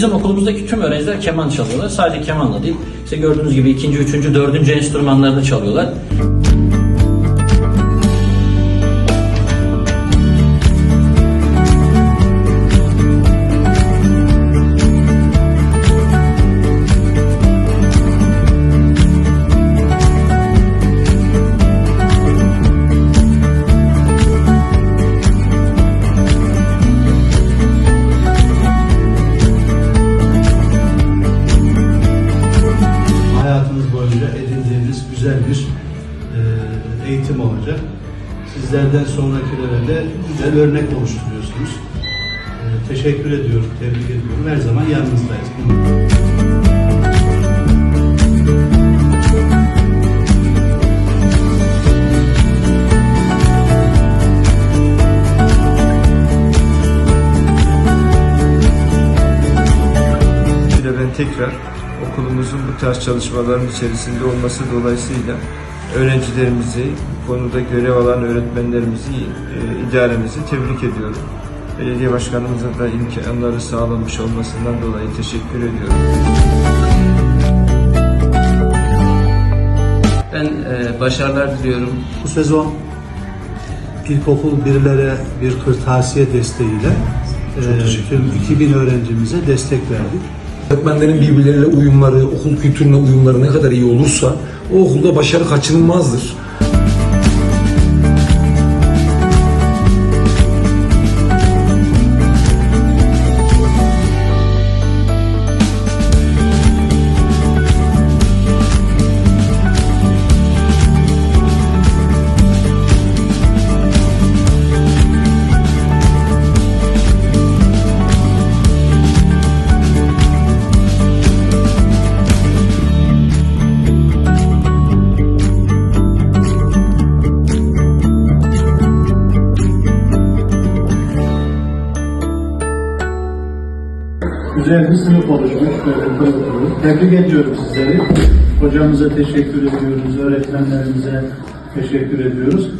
bizim okulumuzdaki tüm öğrenciler keman çalıyorlar. Sadece kemanla değil. İşte gördüğünüz gibi ikinci, üçüncü, dördüncü enstrümanlarını çalıyorlar. Güzel bir e, eğitim olacak. Sizlerden sonrakilere de güzel örnek oluşturuyorsunuz. E, teşekkür ediyorum, tebrik ediyorum. Her zaman yanınızdayız. Bir de ben tekrar okulumuzun bu tarz çalışmaların içerisinde olması dolayısıyla öğrencilerimizi, bu konuda görev alan öğretmenlerimizi, e, idaremizi tebrik ediyorum. Belediye başkanımıza da imkanları sağlamış olmasından dolayı teşekkür ediyorum. Ben e, başarılar diliyorum. Bu sezon ilkokul birlere bir kırtasiye desteğiyle e, tüm 2000 öğrencimize destek verdik. Öğretmenlerin birbirleriyle uyumları, okul kültürüne uyumları ne kadar iyi olursa o okulda başarı kaçınılmazdır. Güzel bir sınıf oluşmuş. Tebrik ediyorum sizleri. Hocamıza teşekkür ediyoruz, öğretmenlerimize teşekkür ediyoruz.